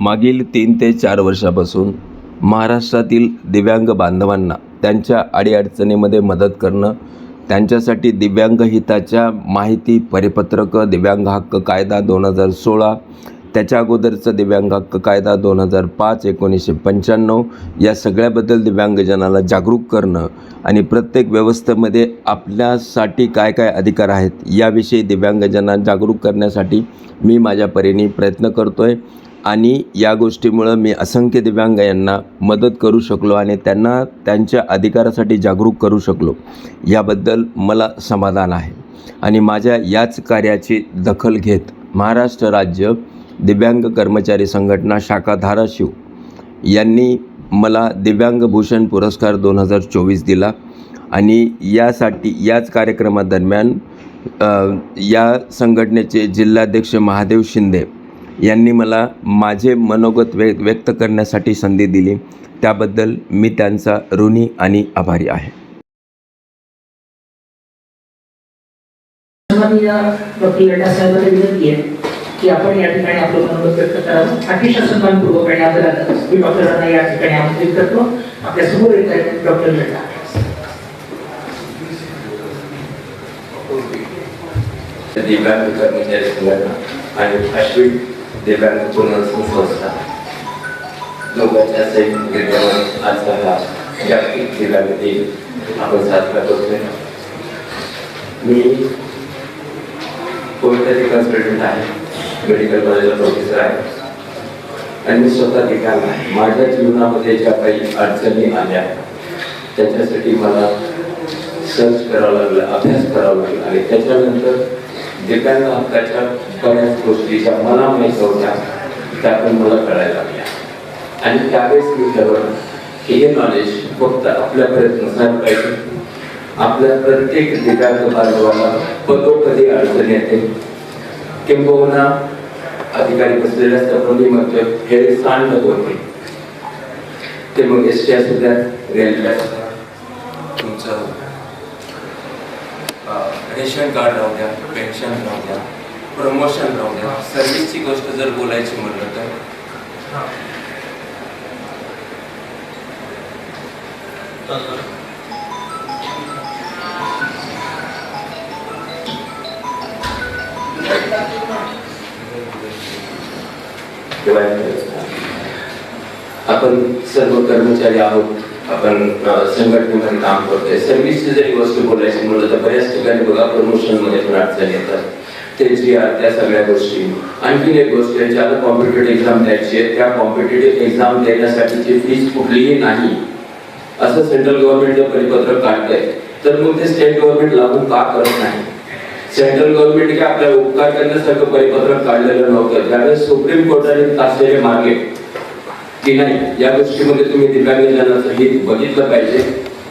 मागील तीन ते चार वर्षापासून महाराष्ट्रातील दिव्यांग बांधवांना त्यांच्या अडीअडचणीमध्ये मदत करणं त्यांच्यासाठी दिव्यांग हिताच्या माहिती परिपत्रकं दिव्यांग हक्क कायदा दोन हजार सोळा त्याच्या अगोदरचं दिव्यांग हक्क कायदा दोन हजार पाच एकोणीसशे पंच्याण्णव या सगळ्याबद्दल दिव्यांगजनाला जागरूक करणं आणि प्रत्येक व्यवस्थेमध्ये आपल्यासाठी काय काय अधिकार आहेत याविषयी दिव्यांगजनांना जागरूक करण्यासाठी मी माझ्या परीने प्रयत्न करतो आहे आणि या गोष्टीमुळं मी असंख्य दिव्यांग यांना मदत करू शकलो आणि त्यांना त्यांच्या अधिकारासाठी जागरूक करू शकलो. याबद्दल मला समाधान आहे. आणि माझ्या याच कार्याची दखल घेत महाराष्ट्र राज्य दिव्यांग कर्मचारी संघटना शाखा धाराशिव यांनी मला दिव्यांग भूषण पुरस्कार दोन हजार चोवीस दिला. आणि यासाठी याच कार्यक्रमादरम्यान या संघटनेचे जिल्हाध्यक्ष महादेव शिंदे यांनी मला माझे मनोगत व्य व्यक्त करण्यासाठी संधी दिली. त्याबद्दल मी त्यांचा ऋणी आणि आभारी आहे. की आपण या ठिकाणी आपलं मनोगत व्यक्त करावं. अतिशय सन्मानपूर्वक आणि आदरानं मी डॉक्टरांना या ठिकाणी आमंत्रित करतो. आपल्यासमोर येत आहेत डॉक्टर आणि अश्विन दिव्यांग पुनर्वसन संस्था दोघांच्या संयुक्त विद्यमान आजचा हा जागतिक दिव्यांग दिन आपण साजरा करतोय. मी कोविडचे कन्सल्टंट आहे मेडिकल कॉलेजला प्रोफेसर आहे. आणि मी स्वतः निघाला आहे. माझ्या जीवनामध्ये ज्या काही अडचणी आल्या त्याच्यासाठी मला सर्च करावं लागलं अभ्यास करावा लागला. आणि त्याच्यानंतर दिव्यांग हक्काच्या बऱ्याच गोष्टी ज्या मला माहीत होत्या त्या पण मला कळायला लागल्या आणि त्यावेळेस मी ठरवलं की हे नॉलेज फक्त आपल्यापर्यंत नसायला पाहिजे. आपल्या प्रत्येक दिव्यांग बांधवाला पदोपदी अडचण येते. किंबहुना अधिकारी बसलेल्या असतात म्हणतोय हे सांड होते. ते मग एस टी असू द्या रेल्वे असू द्या तुमचं रेशन कार्ड राहू द्या पेन्शन राहू द्या प्रमोशन राहू द्या. सर्व्हिसची गोष्ट जर बोलायची म्हणलं तर? आपण सर्व कर्मचारी आहोत. आपण संघटनेमध्ये काम करतोय. सर्व्हिसची जरी वस्तू बोलायची म्हणलं तर बऱ्याच ठिकाणी बघा प्रमोशनमध्ये पण अडचणी येतात. ते जी आर त्या सगळ्या गोष्टी. आणखीन एक गोष्ट आहे ज्याला कॉम्पिटेटिव्ह एक्झाम द्यायची आहे त्या कॉम्पिटेटिव्ह एक्झाम देण्यासाठीची फीस कुठलीही नाही. असं सेंट्रल गव्हर्नमेंट जर परिपत्रक काढतंय. तर मग ते स्टेट गव्हर्नमेंट लागू का करत नाही? सेंट्रल गव्हर्नमेंट काय आपल्याला उपकार करण्यासारखं परिपत्रक काढलेलं नव्हतं. त्यावेळेस सुप्रीम कोर्टाने तासलेले मार्गे की नाही या गोष्टीमध्ये तुम्ही दिव्यांगजनाचं हित बघितलं पाहिजे.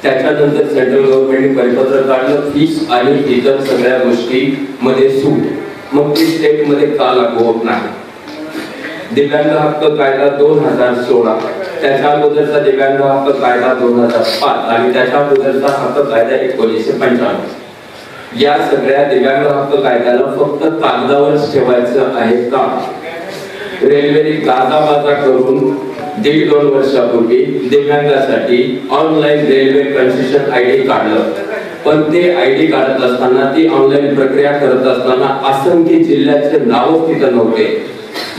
त्याच्यानंतर सेंट्रल गव्हर्नमेंटने परिपत्र काढलं फीस आणि इतर सगळ्या गोष्टी मध्ये सूट. मग ती स्टेटमध्ये का लागू होत नाही? दिव्यांग हक्क कायदा दोन हजार सोळा. त्याच्या अगोदरचा दिव्यांग हक्क कायदा दोन हजार पाच आणि त्याच्या अगोदरचा हक्क कायदा एकोणीसशे पंच्याण्णव या सगळ्या दिव्यांग हक्क कायद्याला फक्त कागदावरच ठेवायचं आहे का? रेल्वेने गाजाबाजा करून दीड दोन वर्षापूर्वी दिव्यांगासाठी online railway concession I D काढलं. पण ते आय डी काढत असताना ती ऑनलाईन प्रक्रिया करत असताना असंख्य जिल्ह्याचे नाव तिथं नव्हते.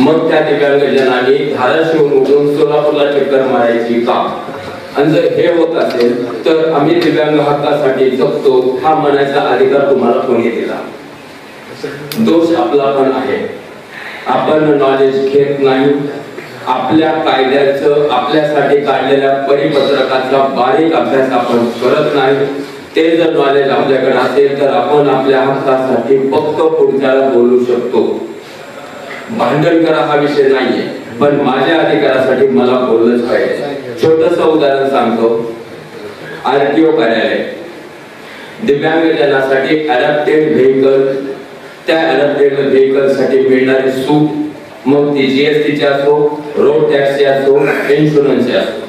मग त्या दिव्यांगजनांनी धाराशिव उठून सोलापूरला चक्कर मारायची का? आणि जर हे होत असेल तर आम्ही दिव्यांग हक्कासाठी जगतो हा म्हणायचा अधिकार तुम्हाला कोणी दिला? दोष आपला पण आहे. आपण नॉलेज घेत नाही. आपल्या कायद्याचं आपल्यासाठी काढलेल्या परिपत्रकाचा बारीक अभ्यास आपण करत नाही. ते जर नॉलेज आपल्याकडे असेल तर आपण आपल्या हक्कासाठी फक्त पुढच्याला बोलू शकतो. भांडण करा हा विषय नाहीये पण माझ्या अधिकारासाठी मला बोललंच पाहिजे. छोटस उदाहरण सांगतो. आरटीओ कार्यालय. दिव्यांगजनासाठी अडॅप्टेड व्हेकल त्या अडॅप्टेड व्हेकलसाठी मिळणारी सूट मग ती जीएसटीची असो रोड टॅक्सचे असो इन्शुरन्सचे असो.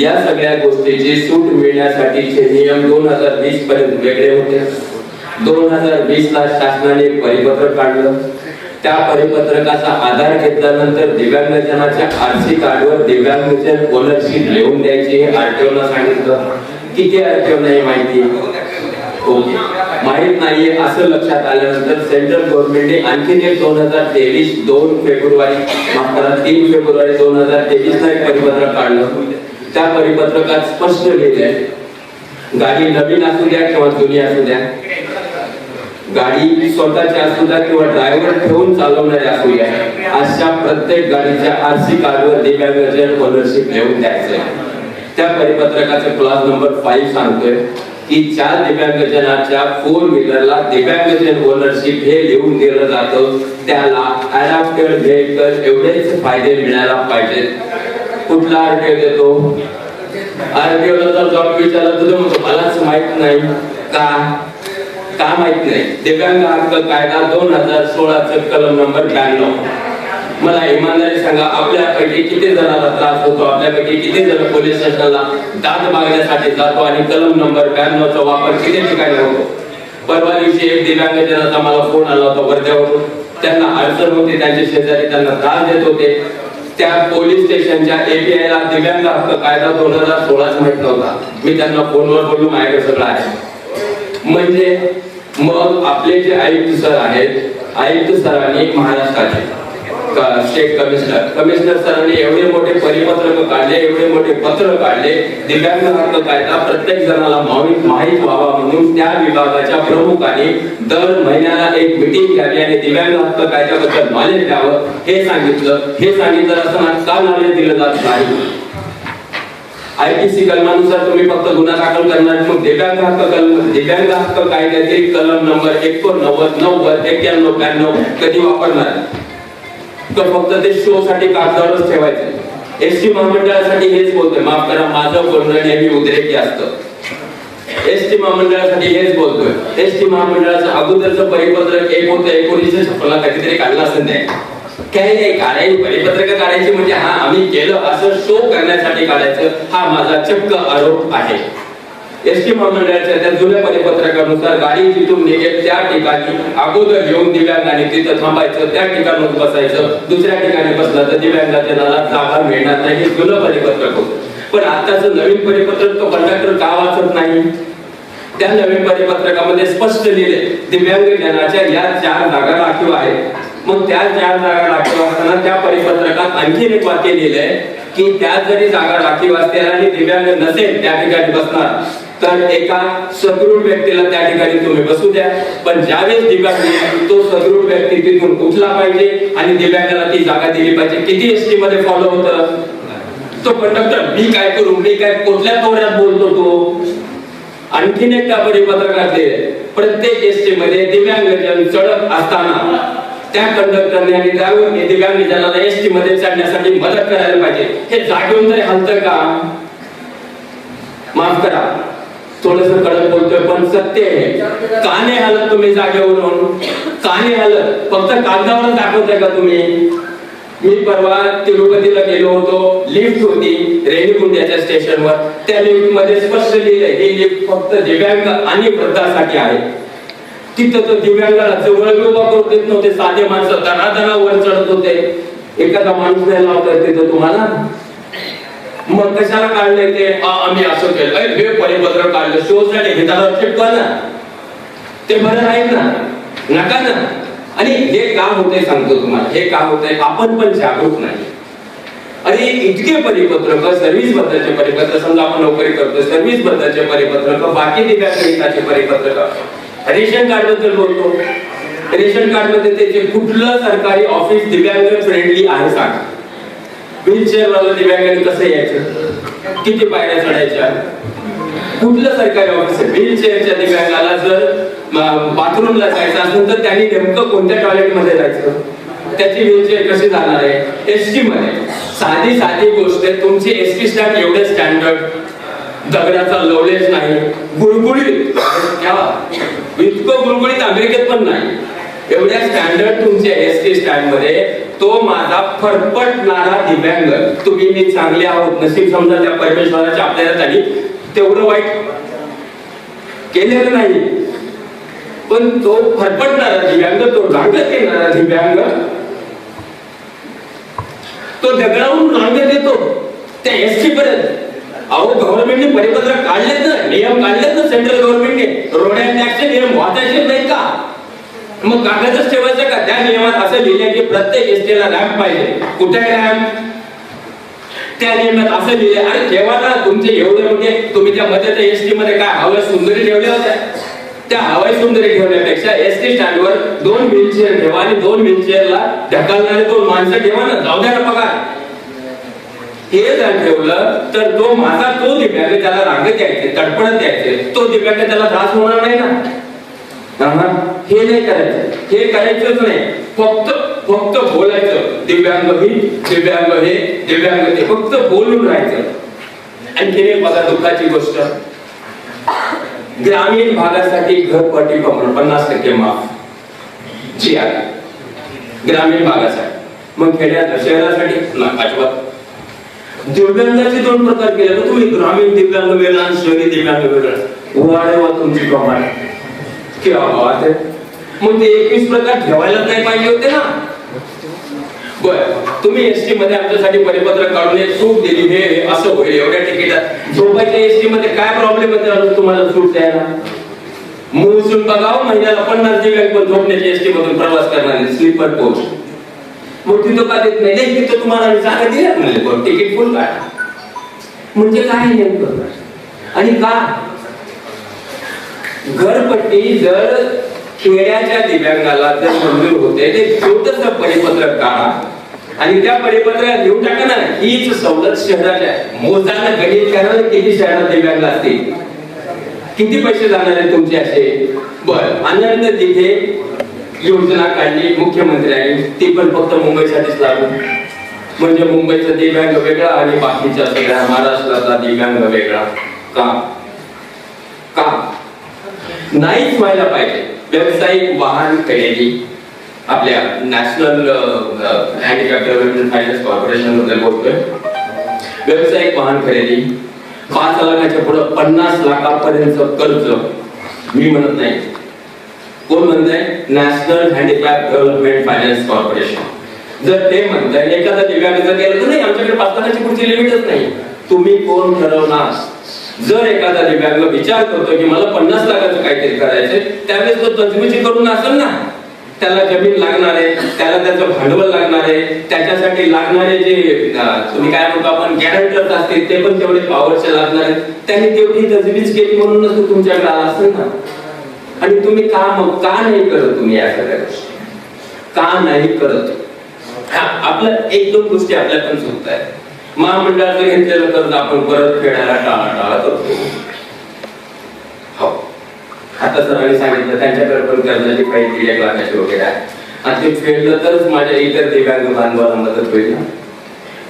या सगळ्या गोष्टीची सूट मिळण्यासाठीचे नियम दोन हजार वीस पर्यंत वेगळे होते. दोन हजार वीस ला शासनाने एक परिपत्रक काढलं. त्या परिपत्रकाचा आधार घेतल्यानंतर दिव्यांगजनाच्या आरसी कार्डवर दिव्यांगजन ओनरशिप लिहून द्यायची हे आरटीओ सांगितलं. किती आरटीओ नाही माहिती? ओके माहीत नाहीये असं लक्षात आल्यानंतर सेंट्रल गव्हर्नमेंटने आणखीन एक दोन हजार तेवीस दोन फेब्रुवारी करा तीन फेब्रुवारी दोन हजार तेवीस ला एक परिपत्रक काढलं. त्या परिपत्रकात स्पष्ट लिहिलंय गाडी नवीन असू द्या किंवा जुनी असू द्या गाडी स्वतःची असू द्या किंवा ड्रायव्हर ठेवून चालवणारे असू द्या अशा प्रत्येक गाडीच्या आरसी कार्डवर दिव्यांगजन ओनरशिप लिहून त्या परिपत्रकाचे क्लास नंबर फाईव्ह सांगतोय. की चार दिव्यांगजनाच्या फोर व्हीलरला दिव्यांगजन ओनरशिप हे लिहून दिलं जातं. त्याला अडॅप्टेड व्हेकल एवढेच फायदे मिळायला पाहिजेत कुठला आरटीओ देतो? आरटीओला जर जॉब विचारला तर म्हणतो मलाच माहीत नाही. का? का माहीत नाही? दिव्यांग हक्क कायदा दोन हजार सोळाचं कलम नंबर ब्याण्णव. मला इमानदारी सांगा आपल्यापैकी किती जणांना त्रास होतो? आपल्यापैकी किती जण पोलीस स्टेशनला दाद मागण्यासाठी जातो आणि कलम नंबर ब्याण्णवचा वापर किती ठिकाणी होतो? परवा दिवशी एक दिव्यांग दिव्यांगजनाचा मला फोन आला होता वर्ध्यावरून. त्यांना अडचण होती त्यांचे शेजारी त्यांना त्रास देत होते. त्या पोलीस स्टेशनच्या एपीआय ला दिव्यांग हक्क कायदा दोन हजार सोळाच माहीत नव्हता मी त्यांना फोनवर बोललो माझ्याकडे सगळं आहे. म्हणजे मग आपले जे आयुक्त सर आहेत आयुक्त सरांनी महाराष्ट्राचे स्टेट कमिशनर कमिशनर सरांनी एवढे मोठे परिपत्रक काढले एवढे मोठे पत्र काढले दिव्यांग हक्क कायदा प्रत्येक जणाला माहीत माहीत व्हावा म्हणून त्या विभागाच्या प्रमुखांनी दर महिन्याला एक मिटिंग घ्यावी आणि दिव्यांग हक्क कायद्याबद्दल नॉलेज द्यावं हे सांगितलं. हे सांगितलं असताना का नॉलेज दिलं जात नाही? आयपीसी कलमानुसार तुम्ही फक्त गुन्हा दाखल करणार मग दिव्यांग हक्क कलम दिव्यांग हक्क कायद्यातील कलम नंबर एकोणनव्वद नव्वद एक्क्याण्णव ब्याण्णव कधी वापरणार? तर फक्त ते शो साठी कागदावरच ठेवायचे. एस टी महामंडळासाठी हेच बोलतोय. माफ करा माझं बोलणं नेहमी उद्रेकी असतं. एस टी महामंडळासाठी हेच बोलतोय. एस टी महामंडळाचं अगोदरचं परिपत्रक एक होतं एकोणीसशे छप्पनला कधीतरी काढलं असं नाही काही नाही काढायची परिपत्रक काढायची म्हणजे हा आम्ही केलं असं शो करण्यासाठी काढायचं हा माझा चक्क आरोप आहे. एस टी महामंडळाच्या त्या जुन्या परिपत्रकानुसार गाडी जिथून निघेल त्या ठिकाणी अगोदर घेऊन दिव्यांगाने तिथं थांबायचं त्या ठिकाणावर बसायचं दुसऱ्या ठिकाणी बसलं तर दिव्यांगाजनाला जागा मिळणार नाही. हे जुनं परिपत्रक होतं. पण आताचं नवीन परिपत्रक तो कंडक्टर का वाचत नाही. त्या नवीन परिपत्रकामध्ये स्पष्ट लिहिले दिव्यांग जनाच्या या चार जागा राखीव आहेत. मग त्या चार जागा राखीव असताना त्या परिपत्रकात आणखीन एक वाक्य लिहिलंय की त्या जरी जागा राखीव असतील आणि दिव्यांग नसेल त्या ठिकाणी बसणार तर एका सदृढ व्यक्तीला त्या ठिकाणी तुम्ही बसू द्या. पण ज्यावेळेस दिव्यांग तो सदृढ व्यक्ती तिथून उठला पाहिजे आणि दिव्यांगाला ती जागा दिली पाहिजे. किती एसटी मध्ये फॉलो होतं? तो कंडक्टर मी काय करू? मी काय कुठल्या तोऱ्यात बोलतो तो? आणखीन एक त्या परिपत्रकातले प्रत्येक प्रत्येक एसटी मध्ये दिव्यांगजन चढत असताना त्या कंडक्टरने आणि ड्रायव्हरने दिव्यांगजनाला एसटी मध्ये चढण्यासाठी मदत करायला पाहिजे. हे जागेवून तरी हलतं का? माफ करा. थोडस कडक बोलतोय पण सत्य आहे. काने हलत तुम्ही जागेवरून. काने हलत. फक्त कागदावर दाखवताय का तुम्ही? मी परवा तिरुपतीला गेलो होतो. लिफ्ट होती रेणीकुंड्याच्या स्टेशनवर. त्या लिफ्टमध्ये स्पष्ट लिहिलंय ही लिफ्ट फक्त दिव्यांग आणि वृद्धासाठी आहे. तिथं तर दिव्यांगाला जवळ उभा करू देत नव्हते. साधे माणसं दणादणा वर चढत होते. एखादा माणूस नाही लावता तिथं तुम्हाला? मग कशाला काढले ते? आम्ही असं केलं. हे परिपत्र काढलं. शोसाठी हिताला कर ना. ते बरं आहे ना? नका ना. आणि हे का होते सांगतो तुम्हाला. हे काम होते आपण पण जागरूक नाही. आणि इतके परिपत्रक सर्व्हिस बद्दलचे परिपत्र समजा आपण नोकरी करतो सर्व्हिस बद्दलचे परिपत्रक बाकी दिव्यांग परिपत्रक. रेशन कार्डबद्दल बोलतो. रेशन कार्डमध्ये ते जे कुठलं सरकारी ऑफिस दिव्यांग फ्रेंडली आहे सांगा. व्हीलचेअर वाला दिव्यांगाने कसं यायचं? किती पायऱ्या चढायच्या? कुठलं सरकारी ऑफिस आहे? व्हीलचेअरच्या दिव्यांगाला जर बाथरूमला जायचं असेल तर त्यांनी नेमकं कोणत्या टॉयलेटमध्ये जायचं? त्याची व्हीलचेअर कशी जाणार आहे? एस टी मध्ये. साधी साधी गोष्ट आहे. तुमची एस टी स्टँड एवढे स्टँडर्ड दगडाचा लवलेज नाही. गुळगुळीत. इतकं गुळगुळीत अमेरिकेत पण नाही. एवढ्या स्टँडर्ड तुमच्या एस टी स्टँडमध्ये. तो माझा फरफटणारा दिव्यांग. तुम्ही मी चांगले आहोत. नसीब समजा त्या परमेश्वराच्या आपल्याला त्यांनी तेवढं वाईट केलेलं नाही. पण तो फरफटणारा दिव्यांग तो रांगत येणारा दिव्यांग तो दगडावरून रांगत येतो. त्या एस टी पर्यंत. अहो गव्हर्नमेंटने परिपत्रक काढलेत ना नियम काढलेत ना सेंट्रल गव्हर्नमेंटने रोड अँड टॅक्सचे नियम वाचायचे नाहीत का? मग कागदच ठेवायचं का? त्या नियमात असं लिहिलंय की प्रत्येक एसटीला रॅम्प पाहिजे. कुठे रॅम्प? त्या नियमात असं लिहिले अरे ठेवा ना तुमचे एवढे म्हणजे तुम्ही त्या मध्ये त्या एसटी मध्ये काय हव्या सुंदरी ठेवल्या होत्या? त्या हवाई सुंदरी ठेवण्यापेक्षा एस टी स्टँडवर दोन व्हीलचेअर ठेवा आणि दोन व्हीलचेअरला ढकलणारे दोन माणसं ठेवा ना. जाऊ द्या ना पगार. हे जर ठेवलं तर तो माझा तो दिव्यांग त्याला रांगत यायचे तडपडत यायचे. तो दिव्यांग त्याला त्रास होणार नाही ना. कारण हे नाही करायचं. हे करायचंच नाही. फक्त फक्त बोलायचं. दिव्यांग ही दिव्यांग हे दिव्यांग ते. फक्त बोलून राहायचं. आणखी एक बघा दुःखाची गोष्ट. ग्रामीण भागासाठी घरपट्टी पन्नास पन्नास टक्के माफ. जी आहे. ग्रामीण भागासाठी. मग खेड्यात शहरासाठी? ना अजिबात. दिव्यांगाचे दोन प्रकार केले. तर तुम्ही ग्रामीण दिव्यांग वेगळा आणि शहरी दिव्यांग वेगळा. वाढवा तुमची प्रमाण क्या बात आहे. मग ते एकवीस प्रकार ठेवायलाच नाही पाहिजे होते ना. बर तुम्ही एसटी मध्ये आमच्यासाठी परिपत्रक काढून सूट दिली हे असं होईल एवढ्या तिकिटात. झोपायच्या एसटी मध्ये काय प्रॉब्लेम होते अजून तुम्हाला सूट द्यायला? मूळसून बघावं हो, महिन्याला पन्नास दिव्यांग पण झोपण्याची एसटी मधून प्रवास करणारे स्लीपर कोच. मग तिथं का देत नाही. नाही तिथं तुम्हाला आम्ही जागा दिल्या म्हणले पण तिकीट फुल काय म्हणजे काय नेमकं? आणि का? घरपट्टी जर खेड्याच्या दिव्यांगाला जर मंजूर होते ते छोटस परिपत्रक काढा. आणि त्या परिपत्रात लिहून टाका ना हीच सवलत शहराच्या आहे. मोजाना गणित करा किती शहरात दिव्यांग असतील? किती पैसे जाणार आहेत तुमचे असे? बर आणि तिथे योजना काढली मुख्यमंत्र्यांनी ती पण फक्त मुंबईसाठीच लागू. म्हणजे मुंबईचा दिव्यांग वेगळा आणि बाकीच्या सगळ्या महाराष्ट्राचा दिव्यांग वेगळा. का? नाहीच व्हायला पाहिजे. व्यावसायिक वाहन खरेदी. आपल्या नॅशनल हँडिकॅप डेव्हलपमेंट फायनान्स कॉर्पोरेशनबद्दल बोलतोय. व्यावसायिक वाहन खरेदी. पाच लाखाच्या पुढे पन्नास लाखापर्यंत कर्ज. मी म्हणत नाही. कोण म्हणताय? National handicap development finance corporation. जर ते म्हणताय एखादा दिव्यांग जर केलं तर नाही आमच्याकडे पाच लाखाची पुढची लिमिटच नाही. तुम्ही कोण ठरवणार? जर एखादा दिव्यांग विचार करतो की मला पन्नास लाखाचं काहीतरी करायचंय त्यावेळेस तो तजवीजी करून असेल ना? त्याला जमीन लागणार आहे त्याला त्याचं भांडवल लागणार आहे त्याच्यासाठी लागणारे जे तुम्ही काय म्हणतो आपण गॅरंटर्स असतील ते पण तेवढे पॉवरचे लागणार आहेत. त्यांनी तेवढी तजवीज केली म्हणूनच तो तुमच्याकडे आला असेल ना? आणि तुम्ही का मग का नाही करत तुम्ही या सगळ्या गोष्टी? का नाही करत? आपल्या एक दोन गोष्टी आपल्या पण चुकत आहेत महामंडळाचं घेतलेलं कर्ज आपण परत फेडायला टाळाटाळा करतो. हो. आता सरांनी सांगितलं त्यांच्याकडे पण कर्जाची काही दीड एक लाखाची वगैरे आहे आणि ते फेडलं तरच माझ्या इतर दिव्यांग बांधवाला मदत होईल ना.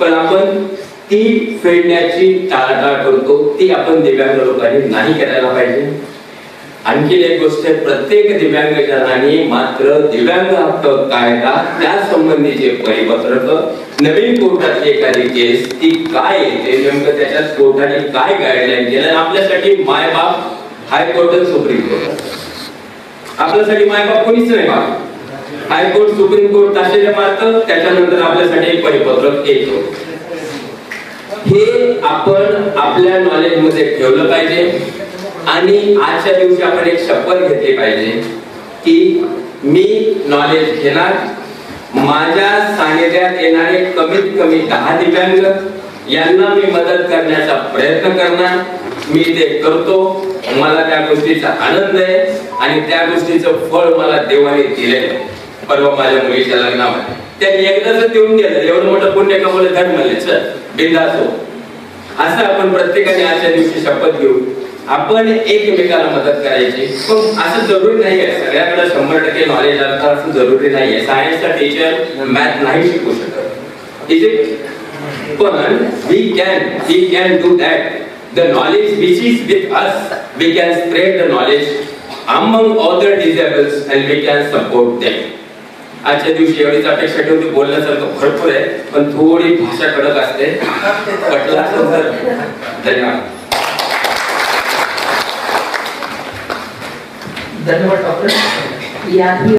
पण आपण ती फेडण्याची टाळाटाळ करतो ती आपण दिव्यांग लोकांनी नाही करायला पाहिजे. आणखी एक गोष्ट प्रत्येक दिव्यांगजनाने मात्र दिव्यांग हक्क कायदा त्या संबंधीचे परिपत्रक नवीन कोर्टाची एखादी केस ती काय येते नेमकं त्याच्यात कोर्टाने काय गाईडलाईन केलं आपल्यासाठी मायबाप हायकोर्ट सुप्रीम कोर्ट. आपल्यासाठी मायबाप कोणीच नाही बाप हायकोर्ट सुप्रीम कोर्ट ताशेरे मारतं त्याच्यानंतर आपल्यासाठी एक परिपत्रक येतो. हे आपण आपल्या नॉलेजमध्ये ठेवलं पाहिजे. आणि आजच्या दिवशी आपण एक शपथ घेतली पाहिजे की मी नॉलेज घेणार माझ्या सानिध्यात येणारे कमीत कमी दहा दिव्यांग यांना मी मदत करण्याचा प्रयत्न करणार. मी ते करतो. मला त्या गोष्टीचा आनंद आहे आणि त्या गोष्टीचं फळ मला देवाने दिले परवा माझ्या मुलीच्या लग्नामध्ये. त्यांनी एकदाच देऊन गेलं. एवढं मोठं पुण्य कमवलं धर्मले. सर बिंदास हो. असं आपण प्रत्येकाने आजच्या दिवशी शपथ घेऊ. आपण एकमेकाला मदत करायची. पण असं जरुरी नाहीये सगळ्याकडे शंभर टक्के नॉलेज असतं असं जरुरी नाहीये सायन्सचा टीचर मॅथ नाही शिकू शकत. इज इट पण we can we can do that the knowledge which is with us we can spread the knowledge among other disables and we can support them. आजच्या दिवशी एवढीच अपेक्षा ठेवते बोलण्यासारखं भरपूर आहे. पण थोडी भाषा कडक असते. पटला धन्यवाद. तर धन्यवाद धन्यवाद डॉक्टर या